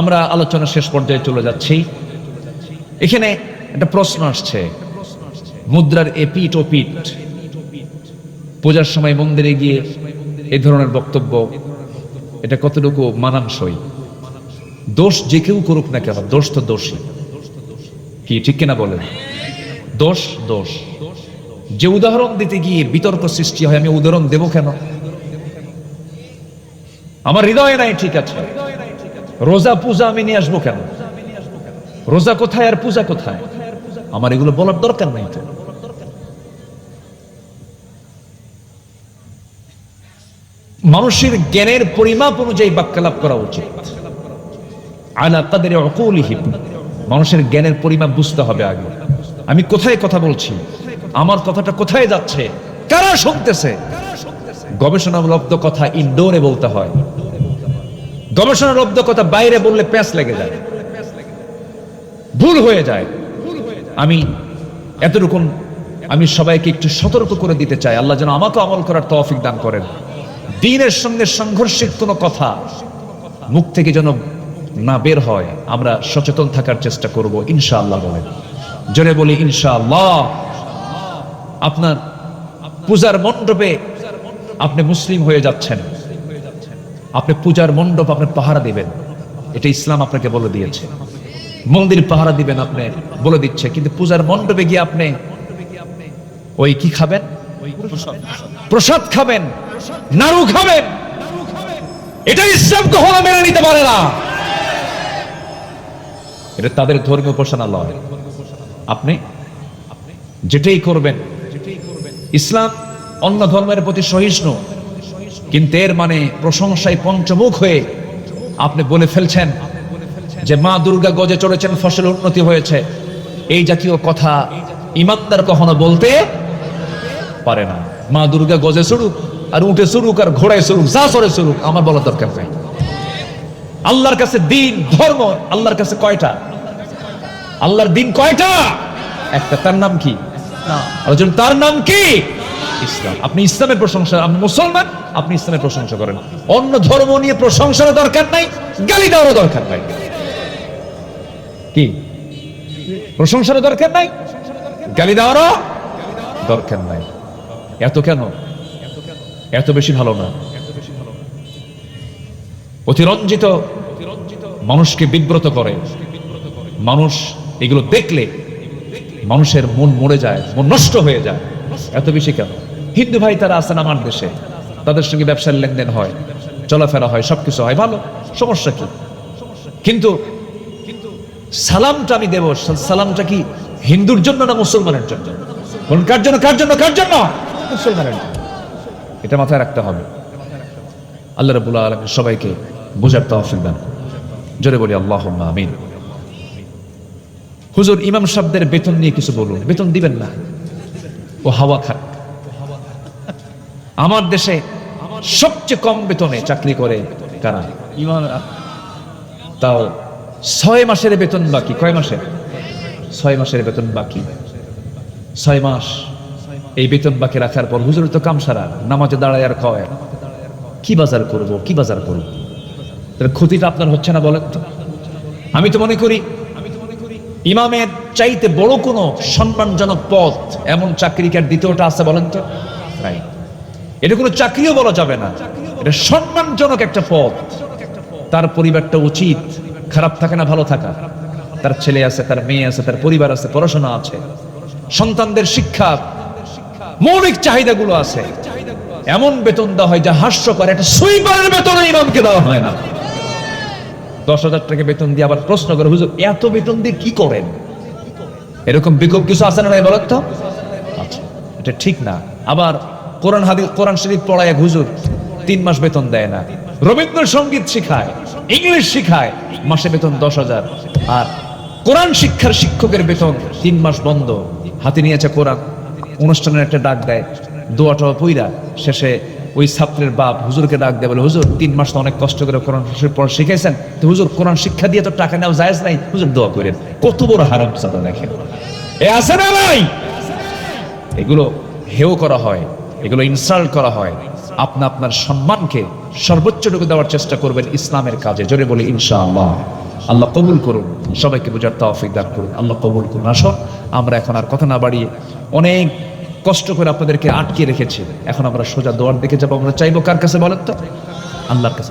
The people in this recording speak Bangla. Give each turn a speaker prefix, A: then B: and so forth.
A: আমরা আলোচনা শেষ পর্যায়ে চলে যাচ্ছি। এখানে একটা প্রশ্ন আসছে। মুদ্রার এপিট ও পিট পূজার সময় মন্দিরে গিয়ে এ ধরনের বক্তব্য, এটা কতটুকু মানানসই? দোষ যে কেউ করুক না কেন, দোষ তো দোষী কি, ঠিক কিনা বলেন? দোষ দোষ। যে উদাহরণ দিতে গিয়ে বিতর্ক সৃষ্টি হয়, আমি উদাহরণ দেব কেন? আমার হৃদয়ে নাই, ঠিক আছে। রোজা পূজা আমি নিয়ে আসব কেন? রোজা কোথায় আর পূজা কোথায়? আমার এগুলো বলার দরকার নাই তো। মানুষের জ্ঞানের পরিমাপ অনুযায়ী বাক্যালাপ করা উচিত। আলা তাদের অকৌলিহিম মানুষের জ্ঞানের পরিমাপ বুঝতে হবে আগে। আমি কোথায় কথা বলছি? আমার কথাটা কোথায় যাচ্ছে? কারা শুনতেছে? গবেষণালব্ধ কথা ইনডোরে বলতে হয়। গবেষণালব্ধ কথা বাইরে বললে প্যাঁচ লেগে যায়। ভুল হয়ে যায়। আমি এতটুকুন আমি সবাইকে একটু সতর্ক করে দিতে চাই। আল্লাহ যেন আমাকে আমল করার তৌফিক দান করেন। দিনের সঙ্গে সংঘর্ষের কোনো কথা মুখ থেকে যেন না বের হয়, আমরা সচেতন থাকার চেষ্টা করব, ইনশাআল্লাহ বলেন। জোরে বলি, ইনশাআল্লাহ। আপনার পূজার মণ্ডপে আপনি মুসলিম হয়ে যাচ্ছেন। আপনি পূজার মণ্ডপ আপনি পাহারা দিবেন। এটা ইসলাম আপনাকে বলে দিয়েছে। মন্দির পাহারা দিবেন আপনি, বলে দিচ্ছে। কিন্তু পূজার মণ্ডপে গিয়ে আপনি ওই কি খাবেন? প্রসাদ খাবেন, নাড়ু খাবেন। এটা ইসলাম কখনো মেনে নিতে পারে না। এটা তাদের ধর্মীয় উপাসনা লয় আপনি যেটাই করবেন, ইসলাম অন্য ধর্মের প্রতি সহিষ্ণু। কিন্তু এর মানে প্রশংসায় পঞ্চমুখ হয়ে আপনি বলে ফেলছেন যে মা দুর্গা গজে চড়েছেন ফসল উন্নতি হয়েছে। এই জাতীয় কথা ইমানদার কখনো বলতে পারে না। মা দুর্গা গজে চড়ুক আর উঠে চড়ুক আর ঘোড়ায় চড়ুক যা চড়ে চড়ুক আমার বলার দরকার নেই। আল্লাহর কাছে দিন ধর্ম আল্লাহর কাছে কয়টা? আল্লাহর দিন কয়টা? একটা তার নাম কি? তার নাম কি? ইসলাম। আপনি ইসলামের প্রশংসা, আপনি মুসলমান, আপনি ইসলামের প্রশংসা করেন। অন্য ধর্ম নিয়ে প্রশংসারও দরকার নাই, গালি দেওয়ারও দরকার নাই। কি? প্রশংসারও দরকার নাই, গালি দেওয়ারও দরকার নাই। এত কেন? এত বেশি ভালো না। অতিরঞ্জিত মানুষকে বিব্রত করে। মানুষ এগুলো দেখলে মানুষের মন মরে যায়, মন নষ্ট হয়ে যায়। এত বেশি কেন? হিন্দু ভাই তারা আছেন আমার দেশে। তাদের সঙ্গে ব্যবসার লেনদেন হয়, চলাফেরা হয়, সবকিছু হয়। ভালো, সমস্যা কি? কিন্তু সালামটা আমি দেব। সালামটা কি হিন্দুর জন্য না মুসলমানের জন্য? কোন কার জন্য কার জন্য কার জন্য? মুসলমানের জন্য। এটা মাথায় রাখতে হবে। আল্লাহ রাবুল আলম সবাইকে বোঝার তহফিল দেন। জোরে বলি আল্লাহ আমিন। হুজুর, ইমাম সাহেবদের বেতন নিয়ে কিছু বলুন। বেতন দিবেন না। ও হাওয়া খাক আমার দেশে সবচেয়ে কম বেতনে চাকরি করে কারা? তাও ছয় মাসের বেতন বাকি। কয় মাসের? ছয় মাসের বেতন বাকি। ছয় মাস এই বেতন বাকি রাখার পর হুজুর তো কাম সারা নামাজে দাঁড়ায় আর কয় কি বাজার করব কি বাজার করব? তাহলে ক্ষতিটা আপনার হচ্ছে না বলেন তো? আমি তো মনে করি ইমামের চাইতে বড় কোনো সম্মানজনক পদ এমন চাকরি কি আর দ্বিতীয়টা আছে বলেন তো? এটা কোনো চাকরিও বলা যাবে না। এটা সম্মানজনক একটা পদ তার পরিবারটা উচিত। খারাপ থাকে না, ভালো থাকা। তার ছেলে আছে, তার মেয়ে আছে, তার পরিবার আছে, পড়াশোনা আছে। সন্তানদের শিক্ষা, মৌলিক চাহিদাগুলো আছে। এমন বেতন দেওয়া হয় যা হাস্যকর। একটা সুইপারের বেতন ইমামকে দেওয়া হয় না। দশ হাজার টাকা বেতন দিয়ে আবার প্রশ্ন করে, হুজুর, এত বেতন দিয়ে কি করেন? এরকম বিকল্প কিছু আছে না বলেন তো? আচ্ছা এটা ঠিক না। আবার কোরআন হাদিস, কোরআন শরীফ পড়ায় এক হুজুর, তিন মাস বেতন দেয় না। রবীন্দ্রসঙ্গীত শিখায়, ইংলিশ শিখায়, মাসে বেতন দশ হাজার। আর কোরআন শিক্ষার শিক্ষকের বেতন তিন মাস বন্ধ। হাতে নিয়েছে কোরআন। অনুষ্ঠানের একটা ডাক দেয় দোয়াটা পইরা শেষে ওই ছাত্রের বাপ হুজুরকে ডাক দেয় বলে, হুজুর, তিন মাস তো অনেক কষ্ট করে কোরআন পড়া শিখাইছেন। তো হুজুর, কোরআন শিক্ষা দিয়ে তো টাকা নেওয়া যায় নাই। হুজুর, দোয়া করেন। কত বড় হারাম সাদা দেখেন। এ আছে না ভাই এগুলো হেও করা হয়, এগুলো ইনসাল্ট করা হয়। আপনি আপনার সম্মানকে সর্বোচ্চ সর্বোচ্চটুকু দেওয়ার চেষ্টা করবেন ইসলামের কাজে। জোরে বলি, ইনশাআল্লাহ। আল্লাহ কবুল করুন। সবাইকে বোঝার তৌফিক দান করুন। আল্লাহ কবুল করুন। আসো আমরা এখন আর কথা না বাড়িয়ে অনেক কষ্ট করে আপনাদেরকে আটকে রেখেছে। এখন আমরা সোজা দোয়ার দিকে যাব। আমরা চাইব কার কাছে বলেন তো? আল্লাহর কাছে।